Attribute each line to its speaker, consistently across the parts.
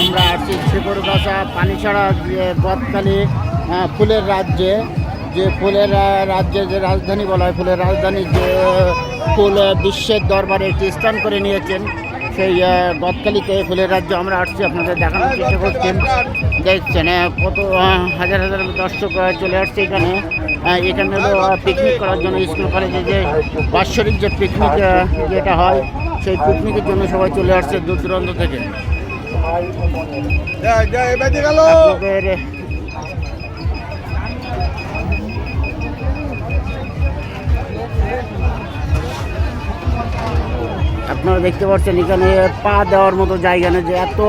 Speaker 1: আমরা আসছি শ্রীপুরগাছা পানিছড়া যে গদকালি ফুলের রাজ্যে। যে ফুলের রাজ্যে যে রাজধানী বলা হয় ফুলের রাজধানী যে ফুল বিশ্বের দরবারে একটি স্থান করে নিয়েছেন সেই আহ, গদকালিতে ফুলের রাজ্য আমরা আসছি আপনাদের দেখানোর চেষ্টা করছেন। দেখছেন কত হাজার হাজার দর্শক চলে আসছে এখানে। এখানে হলো পিকনিক করার জন্য স্কুল কলেজে যে বাৎসরিক যে পিকনিক যেটা হয় সেই পিকনিকের জন্য সবাই চলে আসছে দূর দূরান্ত থেকে। আপনারা দেখতে পাচ্ছেন এখানে পা দেওয়ার মতো জায়গা নেই যে এত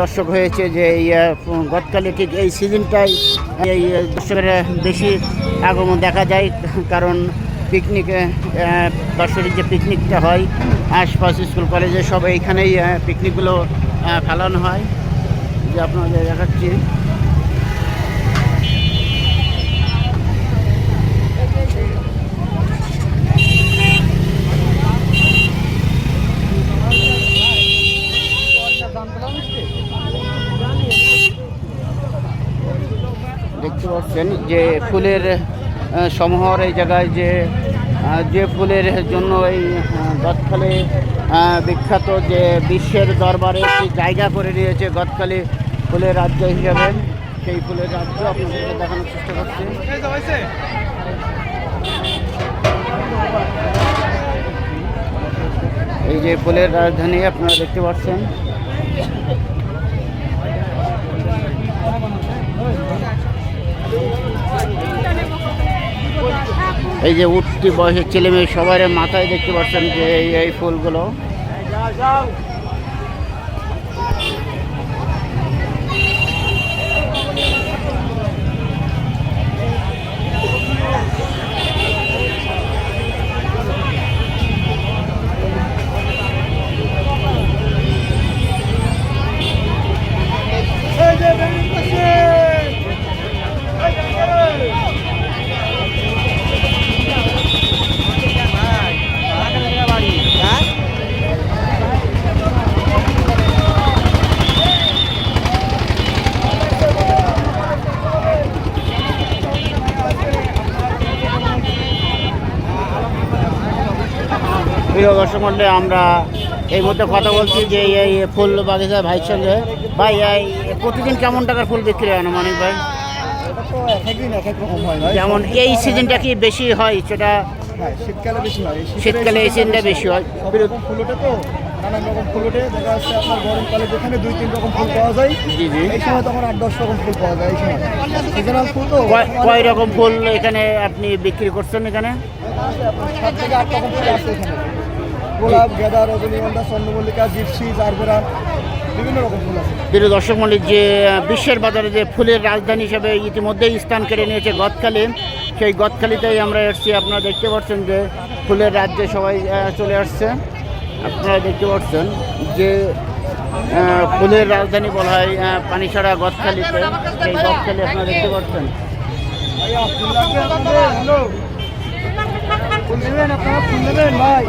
Speaker 1: দর্শক হয়েছে যে এই গতকালে ঠিক এই সিজনটাই এই দর্শকের বেশি আগমন দেখা যায়, কারণ পিকনিকে বাৎসরিক যে পিকনিকটা হয়, আশপাশ স্কুল কলেজে সব এইখানেই পিকনিকগুলো ফেলানো হয়। যে আপনাদের দেখাচ্ছি। দেখতে পাচ্ছেন যে ফুলের সমাহার এই জায়গায় যে যে ফুলের জন্য এই গতকালে বিখ্যাত যে বিশ্বের দরবারে একটি জায়গা করে নিয়েছে গতকালে ফুলের রাজ্য হিসাবে। সেই ফুলের রাজ্য আপনাদেরকে দেখানোর চেষ্টা করছি। এই যে ফুলের রাজধানী আপনারা দেখতে পাচ্ছেন। এই যে উঠতি বয়সের ছেলে মেয়ে সবাই মাথায় দেখতে পাচ্ছেন যে এই এই ফুলগুলো। প্রিয় দর্শক মণ্ডলী, আমরা এই মুহূর্তে কথা বলছি যে এই ফুল বাগিচা ভাইয়ের সঙ্গে। ভাই এই প্রতিদিন কেমন টাকার ফুল বিক্রি হয় মানিক ভাই? যেমন এই সিজনটা কি বেশি হয়? সেটা
Speaker 2: শীতকালে এই
Speaker 1: সিজনটা বেশি হয়।
Speaker 2: সব রকম ফুল ওঠে তো নানান রকম দেখা যাচ্ছে আপনার গরমকালে যেখানে দুই তিন রকম ফুল পাওয়া যায় এই সময় তখন আট দশ রকম ফুল পাওয়া যায় এই সময় সিজনাল ফুল তো
Speaker 1: কয়- রকম ফুল এখানে আপনি বিক্রি করছেন এখানে?
Speaker 2: সাত থেকে আট রকম ফুল এখানে। গোলাপ গেঁদা রজনীগন্ধা চন্দ্রমল্লিকা জিপসি জারবেরা বিভিন্ন রকম ফুল আছে।
Speaker 1: প্রিয় দর্শক মন্ডলী যে বিশ্বের বাজারে যে ফুলের রাজধানী হিসেবে ইতিমধ্যেই স্থান কেড়ে নিয়েছে গদখালি সেই গদখালিতেই আমরা এসেছি। আপনারা দেখতে পাচ্ছেন যে ফুলের রাজ্যে সবাই চলে আসছে। আপনারা দেখতে পাচ্ছেন যে ফুলের রাজধানী বলা হয় পানিছড়া গদখালিতে। সেই গদখালি আপনারা দেখতে পাচ্ছেন।
Speaker 2: ফুল নেবেন আপনারা ফুল নেবেন ভাই?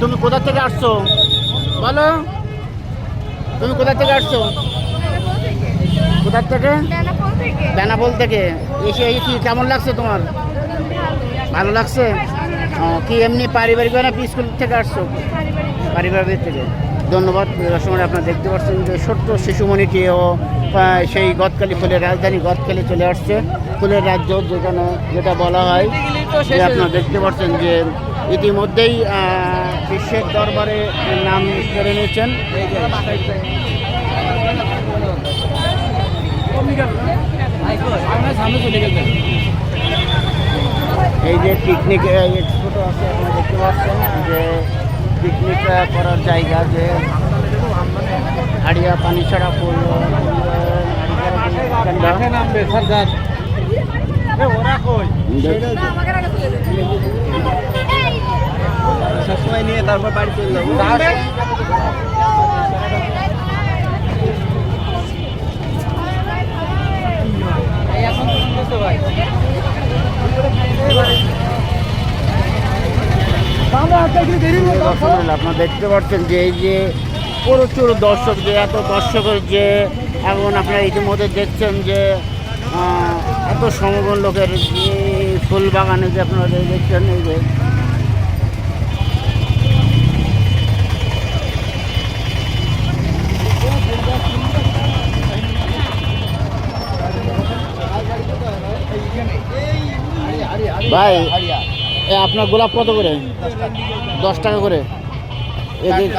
Speaker 1: তুমি কোথা থেকে আসছো? বলো। তুমি কোথা থেকে আসছো? কোথা থেকে?
Speaker 3: বেনাপোল থেকে।
Speaker 1: এসে কি কেমন লাগছে তোমার? ভালো লাগছে? কি এমনি পারিবারিক না স্কুল থেকে আসছো? পারিবারিক থেকে। ধন্যবাদ। রসময় আপনারা দেখতে পাচ্ছেন যে ছোট্ট শিশুমণিটিও সেই গদকালি ফুলের রাজধানী গদকালি চলে আসছে। ফুলের রাজ্য যেখানে যেটা বলা হয়। আপনারা দেখতে পাচ্ছেন যে ইতিমধ্যেই বিশ্বের দরবারে নাম করে নিয়েছেন। এই যে এই যে পিকনিক স্পট আছে আপনারা দেখতে পাচ্ছেন যে পিকনিক করার জায়গা যে হাড়িয়া পানি ছাড়া ফুল
Speaker 2: সবসময় নিয়ে তারপর বাড়ি চলে যাব।
Speaker 1: আপনারা দেখতে পাচ্ছেন যে এই যে প্রচুর দর্শক যে, এত দর্শকের যে, এখন আপনারা ইতিমধ্যে দেখছেন যে এত সমগ্র লোকের ফুল বাগানে যে আপনারা দেখছেন এই যে ভাই এ আপনার গোলাপ কত করে? দশ টাকা করে।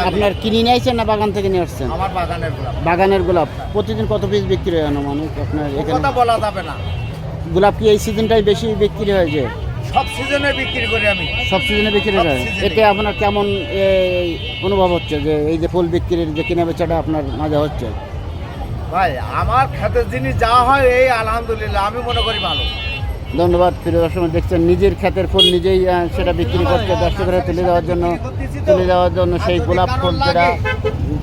Speaker 1: আপনার কিনে নিয়ে আসছেন না বাগান থেকে নিয়ে আসছেন?
Speaker 2: আমার বাগানের গোলাপ।
Speaker 1: বাগানের গোলাপ। প্রতিদিন কত পিস বিক্রি হয় আনুমানিক আপনার এখানে?
Speaker 2: বলা যাবে না।
Speaker 1: গোলাপ কি এই সিজনটাই বেশি বিক্রি হয় যে?
Speaker 2: সব সিজনে বিক্রি করি আমি।
Speaker 1: সব সিজনে বিক্রি হয়? এতে আপনার কেমন অনুভব হচ্ছে যে এই যে ফুল বিক্রির যে কেনা বেচাটা আপনার মাঝে হচ্ছে?
Speaker 2: ভাই আমার খাতের জিনিস যা হয় এই আলহামদুলিল্লাহ আমি মনে করি ভালো।
Speaker 1: ধন্যবাদ প্রিয় দর্শক দেখছেন নিজের ক্ষেতের ফুল নিজেই সেটা বিক্রি করছে দর্শকেরা তুলে দেওয়ার জন্য তুলে দেওয়ার জন্য সেই গোলাপ ফুল যেটা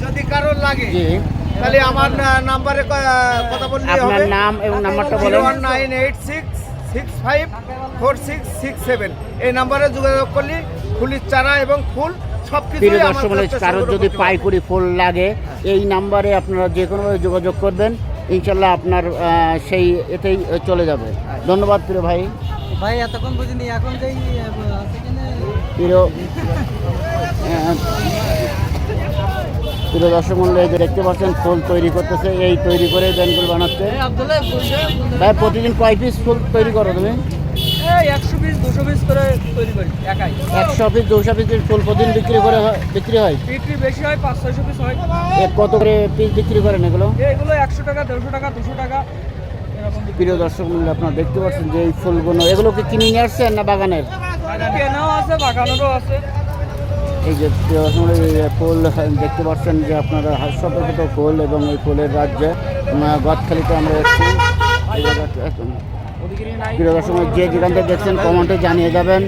Speaker 2: যদি কারোর লাগে
Speaker 1: জি।
Speaker 2: তাহলে আমার নাম্বারে কথা বললে
Speaker 1: আপনার নাম এবং নাম্বারটা বলেন।
Speaker 2: One nine eight six six five four six six seven. এই নাম্বারে যোগাযোগ করলে ফুলের চারা এবং ফুল
Speaker 1: কারোর যদি পাইকুড়ি ফুল লাগে এই নাম্বারে আপনারা যে কোনোভাবে যোগাযোগ করবেন। ইনশাল্লাহ আপনার সেই এতেই চলে যাবে। ধন্যবাদ প্রিয় ভাই।
Speaker 3: ভাই এতক্ষণ বুঝিনি এখন যেই
Speaker 1: প্রিয় প্রিয় দর্শক মূল্য এই যে দেখতে পাচ্ছেন ফুল তৈরি করতেছে এই তৈরি করে ব্যানগুলো বানাচ্ছে। ভাই প্রতিদিন কয় পিস ফুল তৈরি করো তুমি?
Speaker 3: একশো পিস দুশো পিস করে তৈরি করি একাই।
Speaker 1: একশো পিস দুশো পিস ফুল প্রতিদিন বিক্রি করে হয়- বিক্রি হয়?
Speaker 3: বিক্রি বেশি হয় পাঁচ ছয়শো পিস হয়।
Speaker 1: কত করে পিস বিক্রি করেন এগুলো?
Speaker 3: এগুলো একশো দেড়শো টাকা দুশো টাকা এরকম
Speaker 1: প্রিয় দর্শক মূল্য আপনারা দেখতে পাচ্ছেন যে এই ফুলগুলো এগুলোকে কিনে নিয়ে আসছেন না বাগানের?
Speaker 3: কেনাও আছে বাগানেরও আছে।
Speaker 1: এই যে ফুল দেখতে পাচ্ছেন যে আপনারা হাস্যপ্রকৃত ফুল এবং এই ফুলের রাজ্যে গদখালিতে আমরা এসেছি। প্রিয় দর্শক যে যেখান থেকে দেখছেন কমেন্টে জানিয়ে যাবেন।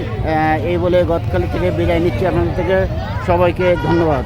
Speaker 1: এই বলে গদখালি থেকে বিদায় নিচ্ছি আপনাদের থেকে। সবাইকে ধন্যবাদ।